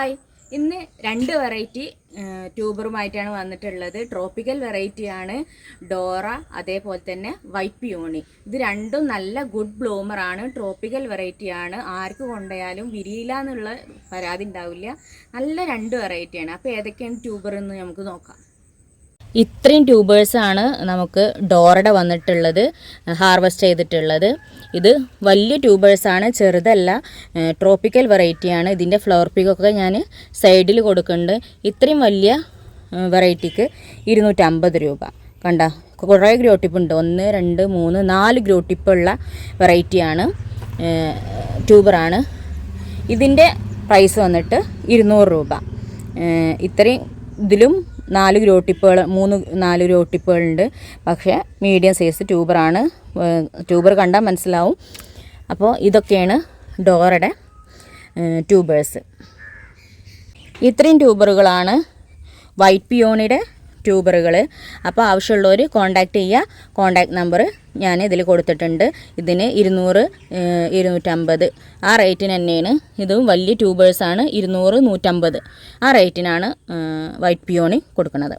Hi. ഇന്ന് രണ്ട് variety ട്യൂബറുമായിട്ടാണ് വന്നിട്ടുള്ളത്. ട്രോപ്പിക്കൽ വെറൈറ്റിയാണ് ഡോറ അതേപോലെ തന്നെ വൈപ്പിയോണി ഇത് രണ്ടും നല്ല ഗുഡ് ബ്ലൂമറാണ് ട്രോപ്പിക്കൽ വെറൈറ്റിയാണ് ആർക്ക് കൊണ്ടുപോയാലും വിരിയില്ല എന്നുള്ള പരാതി ഉണ്ടാവില്ല. നല്ല രണ്ട് വെറൈറ്റിയാണ് അപ്പോൾ ഏതൊക്കെയാണ് ട്യൂബർ എന്ന് നമുക്ക് നോക്കാം. ഇത്രയും ട്യൂബേഴ്സ് ആണ് നമുക്ക് ഡോറയുടെ വന്നിട്ടുള്ളത് ഹാർവെസ്റ്റ് ചെയ്തിട്ടുള്ളത്. ഇത് വലിയ ട്യൂബേഴ്സ് ആണ് ചെറുതല്ല ട്രോപ്പിക്കൽ വെറൈറ്റിയാണ് ഇതിന്റെ ഫ്ലവർ പിക്കൊക്കെ ഞാൻ സൈഡിൽ കൊടുക്കുന്നുണ്ട്. ഇത്രയും വലിയ വെറൈറ്റിക്ക് ഇരുന്നൂറ്റമ്പത് രൂപ. കണ്ട കുറേ ഗ്രോട്ടിപ്പുണ്ട് ഒന്ന് രണ്ട് മൂന്ന് നാല് ഗ്രോട്ടിപ്പുള്ള വെറൈറ്റിയാണ് ട്യൂബറാണ് ഇതിന്റെ പ്രൈസ് വന്നിട്ട് ഇരുന്നൂറ് രൂപ. ഇത്രയും ഇതിലും നാല് ഗ്രോട്ടിപ്പുകൾ മൂന്ന് നാല് ഗ്രോട്ടിപ്പുകളുണ്ട്. പക്ഷേ മീഡിയം സൈസ് ട്യൂബറാണ്. ട്യൂബർ കണ്ടാൽ മനസ്സിലാവും. അപ്പോൾ ഇതൊക്കെയാണ് ഡോറയുടെ ട്യൂബേഴ്സ്. ഇത്രയും ട്യൂബറുകളാണ് വൈറ്റ് പിയോണിയുടെ ട്യൂബറുകൾ അപ്പോൾ ആവശ്യമുള്ളവർ കോൺടാക്റ്റ് ചെയ്യുക കോൺടാക്ട് നമ്പർ ഞാൻ ഇതിൽ കൊടുത്തിട്ടുണ്ട്. ഇതിന് ഇരുന്നൂറ് ഇരുന്നൂറ്റമ്പത്. ആ റേറ്റിന് തന്നെയാണ്. ഇതും വലിയ ട്യൂബേഴ്സാണ് ഇരുന്നൂറ് നൂറ്റമ്പത്. ആ റേറ്റിനാണ് വൈറ്റ് പിയോണി കൊടുക്കുന്നത്